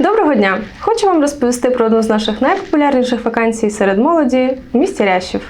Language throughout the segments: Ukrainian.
Доброго дня! Хочу вам розповісти про одну з наших найпопулярніших вакансій серед молоді в місті Рящів.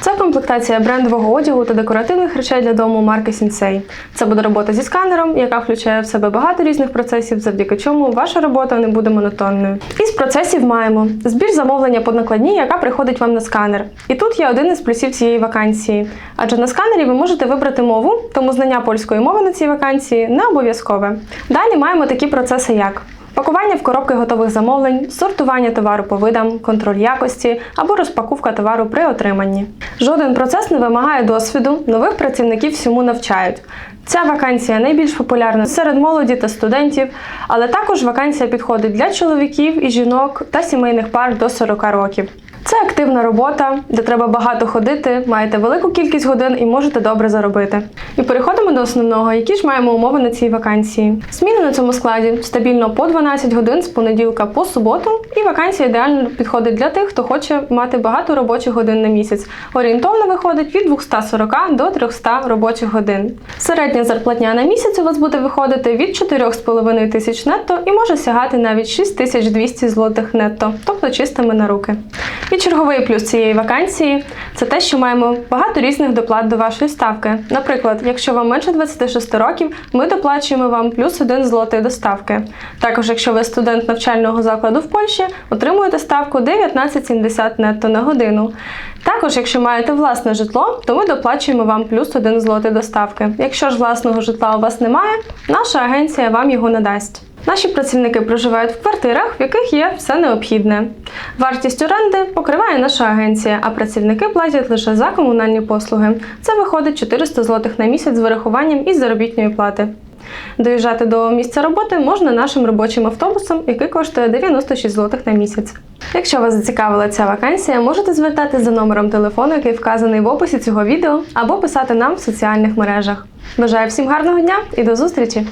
Це комплектація брендового одягу та декоративних речей для дому марки Sensei. Це буде робота зі сканером, яка включає в себе багато різних процесів, завдяки чому ваша робота не буде монотонною. Із процесів маємо збір замовлення по накладній, яка приходить вам на сканер. І тут є один із плюсів цієї вакансії. Адже на сканері ви можете вибрати мову, тому знання польської мови на цій вакансії не обов'язкове. Далі маємо такі процеси, як Пакування в коробки готових замовлень, сортування товару по видам, контроль якості або розпаковка товару при отриманні. Жоден процес не вимагає досвіду, нових працівників всьому навчають. Ця вакансія найбільш популярна серед молоді та студентів, але також вакансія підходить для чоловіків і жінок та сімейних пар до 40 років. Це активна робота, де треба багато ходити, маєте велику кількість годин і можете добре заробити. І переходимо до основного, які ж маємо умови на цій вакансії. Зміни на цьому складі стабільно по 12 годин з понеділка по суботу, і вакансія ідеально підходить для тих, хто хоче мати багато робочих годин на місяць. Орієнтовно виходить від 240 до 300 робочих годин. Середня зарплатня на місяць у вас буде виходити від 4,5 тисяч нетто і може сягати навіть 6200 злотих нетто, тобто чистими на руки. І черговий плюс цієї вакансії це те, що маємо багато різних доплат до вашої ставки. Наприклад, якщо вам менше 26 років, ми доплачуємо вам плюс 1 злотий до ставки. Також, якщо ви студент навчального закладу в Польщі, отримуєте ставку 19,70 нетто на годину. Також, якщо маєте власне житло, то ми доплачуємо вам плюс 1 злотий до ставки. Якщо ж власного житла у вас немає, наша агенція вам його надасть. Наші працівники проживають в квартирах, в яких є все необхідне. Вартість оренди покриває наша агенція, а працівники платять лише за комунальні послуги. Це виходить 400 злотих на місяць з вирахуванням із заробітної плати. Доїжджати до місця роботи можна нашим робочим автобусом, який коштує 96 злотих на місяць. Якщо вас зацікавила ця вакансія, можете звертатись за номером телефону, який вказаний в описі цього відео, або писати нам в соціальних мережах. Бажаю всім гарного дня і до зустрічі!